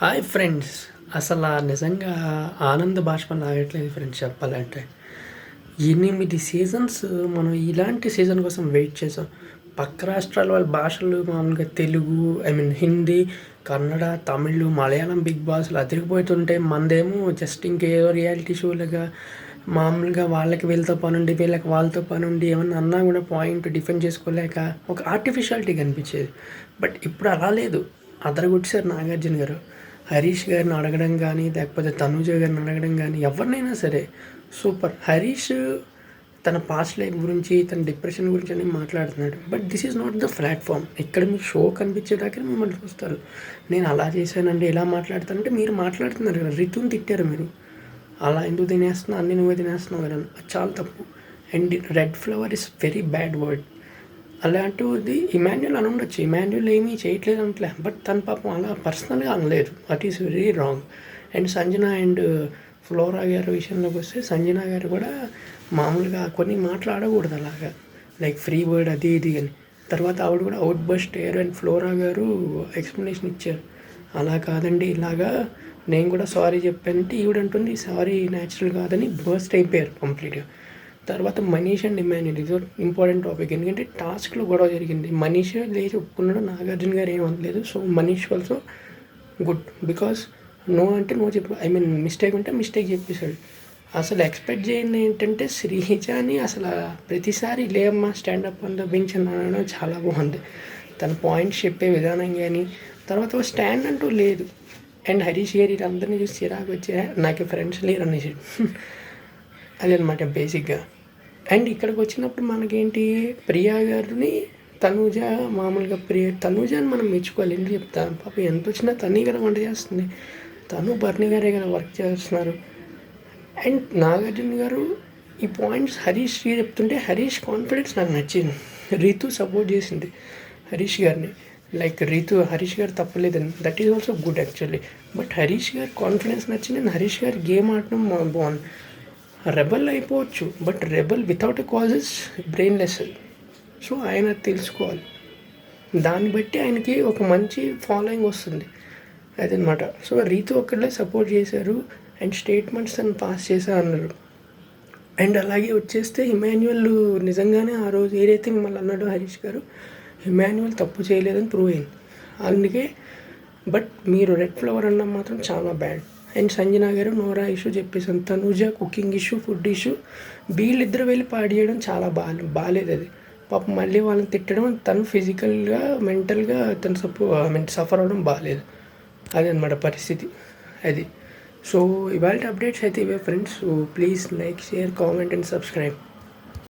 Hi friends అసలు నిజంగా ఆనంద బాష్పం లాగట్లేదు ఫ్రెండ్స్ చెప్పాలంటే. ఎనిమిది సీజన్స్ మనం ఇలాంటి సీజన్ కోసం వెయిట్ చేసాం. పక్క రాష్ట్రాల వాళ్ళ భాషలు మామూలుగా Telugu I mean Hindi Kannada Tamil Malayalam big బాస్లు అతిరిగిపోతుంటే మనదేమో జస్ట్ ఇంకేదో రియాలిటీ షోలుగా మామూలుగా వాళ్ళకి వీళ్ళతో పని ఉండి వీళ్ళకి వాళ్ళతో పని ఉండి ఏమన్నా అన్నా కూడా పాయింట్ డిఫెండ్ చేసుకోలేక ఒక ఆర్టిఫిషియాలిటీ కనిపించేది. బట్ ఇప్పుడు అలా లేదు. అదరగొట్టేసారు నాగార్జున గారు. హరీష్ గారిని అడగడం కానీ లేకపోతే తనూజ గారిని అడగడం కానీ ఎవరినైనా సరే సూపర్. హరీష్ తన పాస్ట్ లైఫ్ గురించి తన డిప్రెషన్ గురించి అని మాట్లాడుతున్నాడు. But this is not the platform ఇక్కడ మీకు షో కనిపించేదాకా మిమ్మల్ని చూస్తారు. నేను అలా చేశానండి ఎలా మాట్లాడతానంటే మీరు మాట్లాడుతున్నారు కదా. రితుని తిట్టారు మీరు. అలా ఎందుకు తినేస్తున్నావు? అన్ని నువ్వే తినేస్తున్నావు కదా. చాలా తప్పు. And red flower is very bad word అలాంటిది ఇమాన్యుల్ అని ఉండొచ్చు. ఇమాన్యుల్ ఏమీ చేయట్లేదు అంటలే. బట్ తన పాపం అలా పర్సనల్గా అనలేదు. That is very wrong and Sanjana and Flora గారి విషయంలోకి వస్తే సంజన గారు కూడా మామూలుగా కొన్ని మాట్లాడకూడదు అలాగా. లైక్ ఫ్రీ వర్డ్ అది ఇది అని. తర్వాత ఆవిడ కూడా అవుట్ బస్ట్ ఎయిర్ అండ్ ఫ్లోరా గారు ఎక్స్ప్లెనేషన్ ఇచ్చారు. అలా కాదండి ఇలాగా. నేను కూడా సారీ చెప్పానంటే ఈవిడ అంటుంది సారీ న్యాచురల్ కాదని బర్స్ట్ అయిపోయారు కంప్లీట్గా తర్వాత మనీష్ అండ్ ఇమాన్యుల్ ఇది ఇంపార్టెంట్ టాపిక్ ఎందుకంటే టాస్క్లో గొడవ జరిగింది. మనీష్ లేచి ఒప్పుకున్నాడు నాగార్జున గారు ఏమనలేదు so Manish also good because no అంటే నో చెప్పు ఐ మీన్ మిస్టేక్ ఉంటే మిస్టేక్ చెప్పేశాడు. అసలు ఎక్స్పెక్ట్ చేయండి ఏంటంటే శ్రీజాని అసలు ప్రతిసారి లేమ్మా స్టాండప్ అండ్ బెంచ్ అనడం చాలా బాగుంది. తన పాయింట్స్ చెప్పే విధానం కానీ తర్వాత స్టాండ్ అంటూ లేదు. అండ్ హరీష్ గారి వీళ్ళందరినీ చూసి చిరాకు వచ్చే నాకు ఫ్రెండ్స్ లేరు అనేసి అదనమాట బేసిక్గా అండ్ ఇక్కడికి వచ్చినప్పుడు మనకేంటి ప్రియా గారిని తనూజ మామూలుగా ప్రియ తనూజ అని మనం మెచ్చుకోవాలి. ఎందుకు చెప్తాను? పాప ఎంత వచ్చినా తనే కదా వంట చేస్తుంది. తను బర్ణి గారే కదా వర్క్ చేస్తున్నారు. అండ్ నాగార్జున గారు ఈ పాయింట్స్ హరీష్ చెప్తుంటే హరీష్ కాన్ఫిడెన్స్ నాకు నచ్చింది. రీతు సపోర్ట్ చేసింది హరీష్ గారిని. లైక్ రీతు హరీష్ గారు తప్పలేదని that is also good actually. But Harish గారి కాన్ఫిడెన్స్ నచ్చింది అండ్ హరీష్ గారు గేమ్ ఆడటం బాగుంది. రెబల్ అయిపోవచ్చు but rebel without a cause is brainless so ఆయన తెలుసుకోవాలి. దాన్ని బట్టి ఆయనకి ఒక మంచి ఫాలోయింగ్ వస్తుంది. అదనమాట. సో రీతు ఒక్కడే సపోర్ట్ చేశారు అండ్ స్టేట్మెంట్స్ తను పాస్ చేశారు అన్నారు. అండ్ అలాగే వచ్చేస్తే హిమాన్యువల్ నిజంగానే ఆ రోజు ఏదైతే మిమ్మల్ని అన్నాడు హరీష్ గారు ఇమాన్యువల్ తప్పు చేయలేదని ప్రూవ్ అయింది. అందుకే బట్ మీరు రెడ్ ఫ్లవర్ అన్న మాత్రం చాలా బ్యాడ్ అండ్ సంజన గారు నోరా ఇష్యూ చెప్పేసాను Tanuja cooking issue food issue వీళ్ళిద్దరు వెళ్ళి పాడేయడం చాలా బాగా బాగాలేదు అది. పాపం మళ్ళీ వాళ్ళని తిట్టడం తను ఫిజికల్గా మెంటల్గా తను సపో ఐ మీన్ సఫర్ అవడం బాగాలేదు అది అనమాట పరిస్థితి అది. సో ఇవాళ అప్డేట్స్ అయితే ఇవే friends. Please like share comment and subscribe.